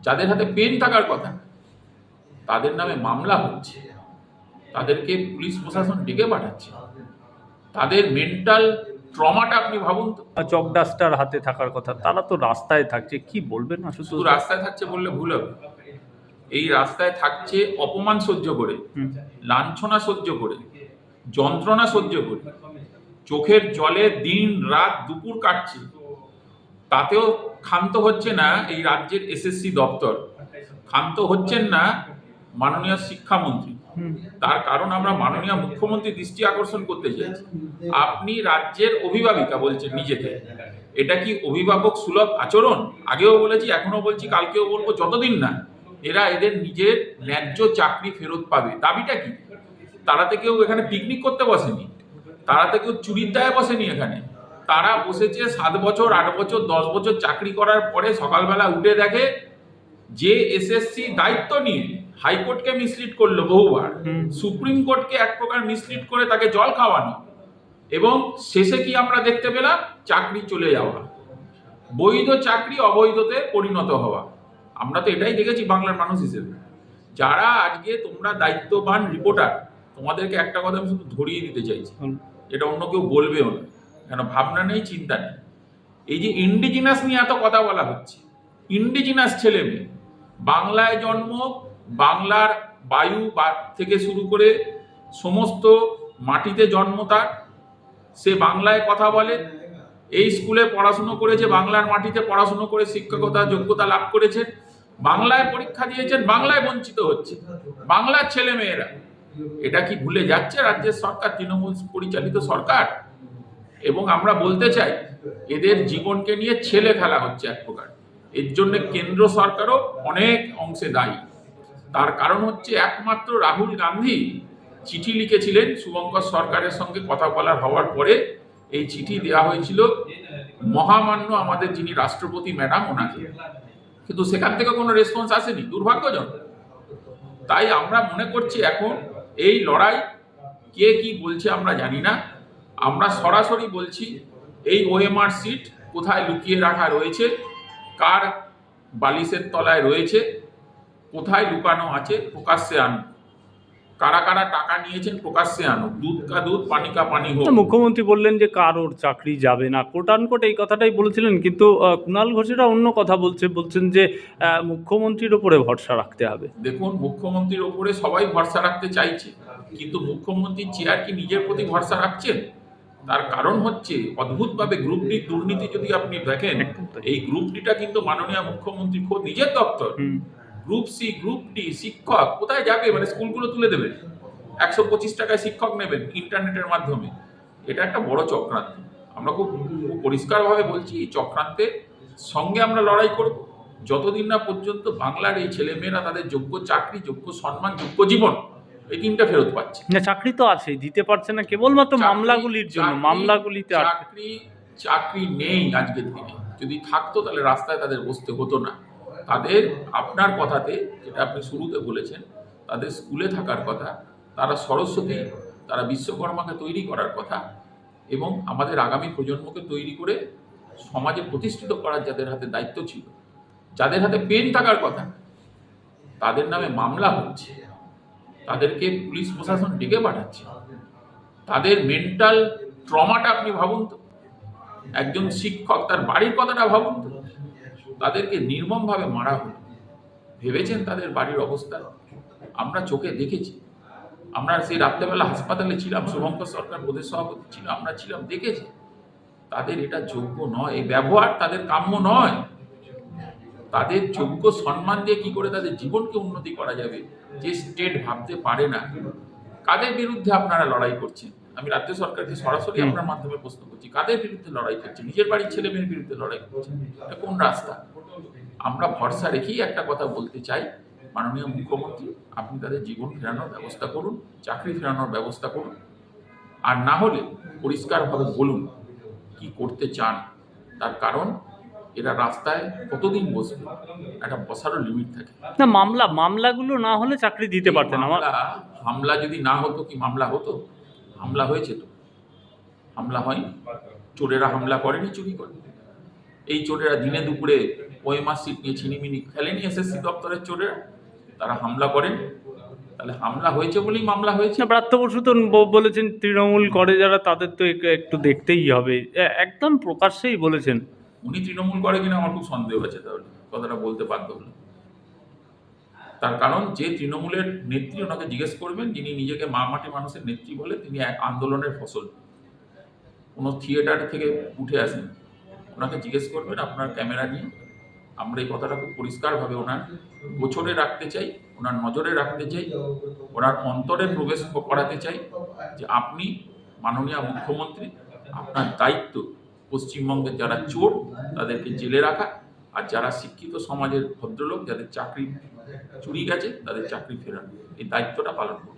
যাদের হাতে পেন থাকার কথা তাদের নামে মামলা হচ্ছে। তাদেরকে পুলিশ প্রশাসন ডেকে পাঠাচ্ছে। তাদের মেন্টাল ট্রমাটা আপনি ভাবুন তো। চক ডাস্টার হাতে থাকার কথা তারা তো রাস্তায় থাকছে কি বলবেন না শুধু? শুধু রাস্তায় থাকছে বললে ভুল হবে। এই রাস্তায় থাকছে অপমান সহ্য করে লাঞ্ছনা সহ্য করে যন্ত্রণা সহ্য করে। চোখের জলে দিন রাত দুপুর কাটছে। তাতেও ক্ষান্ত হচ্ছে না এই রাজ্যের এসএসসি দপ্তর ক্ষান্ত হচ্ছেন না মাননীয় শিক্ষামন্ত্রী। তার কারণ আমরা মাননীয় মুখ্যমন্ত্রী দৃষ্টি আকর্ষণ করতে চাইছি। আপনি রাজ্যের অভিভাবিকা বলছেন নিজেকে। এটা কি অভিভাবক সুলভ আচরণ? আগেও বলেছি এখনও বলছি কালকেও বলব যতদিন না এরা এদের নিজের ন্যায্য চাকরি ফেরত পাবে। দাবিটা কি? তারাতে কেউ এখানে পিকনিক করতে বসেনি। তারাতে কেউ চুরির দায়ে বসেনি এখানে। তারা বসেছে সাত বছর আট বছর দশ বছর চাকরি করার পরে সকালবেলা উঠে দেখে যে এসএসসি দায়িত্ব নিয়ে হাইকোর্টকে মিসলিড করল বহুবার। সুপ্রিম কোর্টকে এক প্রকার মিসলিড করে তাকে জল খাওয়ানো এবং শেষে কি আমরা দেখতে পেলাম? চাকরি চলে যাওয়া। বৈধ চাকরি অবৈধতে পরিণত হওয়া। আমরা তো এটাই দেখেছি বাংলার মানুষ হিসেবে। যারা আজকে তোমরা দায়িত্ববান রিপোর্টার তোমাদেরকে একটা কথা আমি শুধু ধরিয়ে দিতে চাইছি। এটা অন্য কেউ বলবেও না। কেন? ভাবনা নেই, চিন্তা নেই। এই যে ইন্ডিজিনাস নিয়ে এত কথা বলা হচ্ছে ইন্ডিজিনাস ছেলে মেয়ে, বাংলায় জন্ম, বাংলার বায়ু বা- থেকে শুরু করে সমস্ত মাটিতে জন্ম তার, সে বাংলায় কথা বলে, এই স্কুলে পড়াশুনো করেছে, বাংলার মাটিতে পড়াশুনো করে শিক্ষকতা, যোগ্যতা লাভ করেছেন বাংলায় পরীক্ষা দিয়েছেন, বাংলায় বঞ্চিত হচ্ছে, বাংলার ছেলে মেয়েরা। এটা কি ভুলে যাচ্ছে রাজ্যের সরকার, তৃণমূল পরিচালিত সরকার? এবং আমরা বলতে চাই, এদের জীবনকে নিয়ে ছেলে খেলা হচ্ছে এক প্রকার। এর জন্য কেন্দ্র সরকারও অনেক অংশে দায়ী। তার কারণ হচ্ছে একমাত্র রাহুল গান্ধী চিঠি লিখেছিলেন শুভঙ্কর সরকারের সঙ্গে কথা বলার হওয়ার পরে। এই চিঠি দেওয়া হয়েছিল, মহামান্য আমাদের যিনি রাষ্ট্রপতি ম্যাডাম, ওনাকে। কিন্তু সেখান থেকে কোনো রেসপন্স আসেনি, দুর্ভাগ্যজনক। তাই আমরা মনে করছি এখন এই লড়াই কে কি বলছে আমরা জানি না। আমরা সরাসরি বলছি এই ওএমআর সিট কোথায় লুকিয়ে রাখা রয়েছে? কার বালিশের তলায় রয়েছে? কোথায় লুকানো আছে? প্রকাশ্যে আনুক কারা কারা টাকা নিয়েছেন? প্রকাশ্যে আনুক দুধ কা দুধ পানি কা পানি হোক। মুখ্যমন্ত্রী বললেন যে কারোর চাকরি যাবে না। কোট আনকোট এই কথাটাই বলেছিলেন কিন্তু কুণাল ঘোষেরা অন্য কথা বলছে। বলছেন যে মুখ্যমন্ত্রীর ওপরে ভরসা রাখতে হবে। দেখুন মুখ্যমন্ত্রীর ওপরে সবাই ভরসা রাখতে চাইছে কিন্তু মুখ্যমন্ত্রীর চেয়ার কি নিজের প্রতি ভরসা রাখছেন? তার কারণ হচ্ছে অদ্ভুতভাবে গ্রুপ ডি দুর্নীতি যদি আপনি দেখেন এই গ্রুপ ডিটা কিন্তু মাননীয় মুখ্যমন্ত্রী খোদ নিজের দপ্তর। গ্রুপ সি গ্রুপ ডি শিক্ষক কোথায় যাবে? মানে স্কুলগুলো তুলে দেবেন একশো পঁচিশ টাকায় শিক্ষক নেবেন ইন্টারনেটের মাধ্যমে। এটা একটা বড় চক্রান্ত। আমরা খুব খুব পরিষ্কারভাবে বলছি এই চক্রান্তের সঙ্গে আমরা লড়াই করব। যতদিন না পর্যন্ত বাংলার এই ছেলেমেয়েরা তাদের যোগ্য চাকরি যোগ্য সম্মান যোগ্য জীবন এই তিনটা ফেরত পাচ্ছে। না চাকরি তো আছে দিতে পারছে না কেবলমাত্র মামলাগুলির জন্য মামলাগুলিতে চাকরি চাকরি নেই আজকের দিনে। যদি থাকতো তাহলে রাস্তায় তাদের বসতে হতো না। তাদের আপনার কথাতে যেটা আপনি শুরুতে বলেছেন তাদের স্কুলে থাকার কথা তারা সরস্বতী তারা বিশ্বকর্মাকে তৈরি করার কথা এবং আমাদের আগামী প্রজন্মকে তৈরি করে সমাজে প্রতিষ্ঠিত করার যাদের হাতে দায়িত্ব ছিল যাদের হাতে পেন থাকার কথা তাদের নামে মামলা হচ্ছে। তাদেরকে পুলিশ প্রশাসন ডেকে পাঠাচ্ছে। তাদের মেন্টাল ট্রমাটা আপনি ভাবুন তো। একজন শিক্ষক, তার বাড়ির কথাটা ভাবুন তো। তাদেরকে নির্মমভাবে মারা হলো। ভেবেছেন তাদের বাড়ির অবস্থা? আমরা চোখে দেখেছি। আমরা সেই রাত্রেবেলা হাসপাতালে ছিলাম, শুভঙ্কর সরকার প্রদেশ সভাপতি ছিল, আমরা ছিলাম, দেখেছি। তাদের এটা যোগ্য নয়, এই ব্যবহার তাদের কাম্য নয়। তাদের যোগ্য সম্মান দিয়ে কি করে তাদের জীবনকে উন্নতি করা যাবে যে স্টেট ভাবতে পারে না। কাদের বিরুদ্ধে আপনারা লড়াই করছেন? আমি রাজ্য সরকারকে সরাসরি আপনার মাধ্যমে প্রশ্ন করছি কাদের বিরুদ্ধে লড়াই করছেন? নিজের বাড়ির ছেলে মেয়ের বিরুদ্ধে লড়াই করছেন? এটা কোন রাস্তা? আমরা ভরসা রেখেই একটা কথা বলতে চাই মাননীয় মুখ্যমন্ত্রী আপনি তাদের জীবন ফেরানোর ব্যবস্থা করুন চাকরি ফেরানোর ব্যবস্থা করুন আর না হলে পরিষ্কারভাবে বলুন কি করতে চান। তার কারণ এরা রাস্তায় কতদিন বসবে? একটা বসারও লিমিট থাকে। না মামলা মামলাগুলো না হলে চাকরি দিতে পারতেন আমার হামলা যদি না হতো কি মামলা হতো? হামলা হয়েছে তো। হামলা হয়নি। চোরেরা হামলা করেনি চুরি করে এই চোরেরা দিনে দুপুরে ওএমআর সিট নিয়ে ছিনিমিনি খেলেনি এসএসসি দপ্তরের চোরেরা। তারা হামলা করেন। তাহলে হামলা হয়েছে বলেই মামলা হয়েছে। ব্রাত্য বসু তো বলেছেন তৃণমূল করে যারা তাদের তো এক- একটু দেখতেই হবে। একদম প্রকাশ্যেই বলেছেন। উনি তৃণমূল করে কিনা আমার খুব সন্দেহ আছে তাহলে কথাটা বলতে বাধ্য হলো তার কারণ যে তৃণমূলের নেত্রী ওনাকে জিজ্ঞেস করবেন, যিনি নিজেকে মা মাটি মানুষের নেত্রী বলে, তিনি এক আন্দোলনের ফসল। কোনো থিয়েটার থেকে উঠে আসেন। ওনাকে জিজ্ঞেস করবেন, আপনার ক্যামেরা নিয়ে, আমরা এই কথাটা খুব পরিষ্কারভাবে ওনার গোছরে রাখতে চাই, ওনার নজরে রাখতে চাই, ওনার অন্তরে প্রবেশ করাতে চাই যে আপনি মাননীয় মুখ্যমন্ত্রী, আপনার দায়িত্ব পশ্চিমবঙ্গের যারা চোর, তাদেরকে জেলে রাখা। আর যারা শিক্ষিত সমাজের ভদ্রলোক, যাদের চাকরি চুরি গেছে, তাদের চাকরি ফেরানো। এই দায়িত্বটা পালন করুন।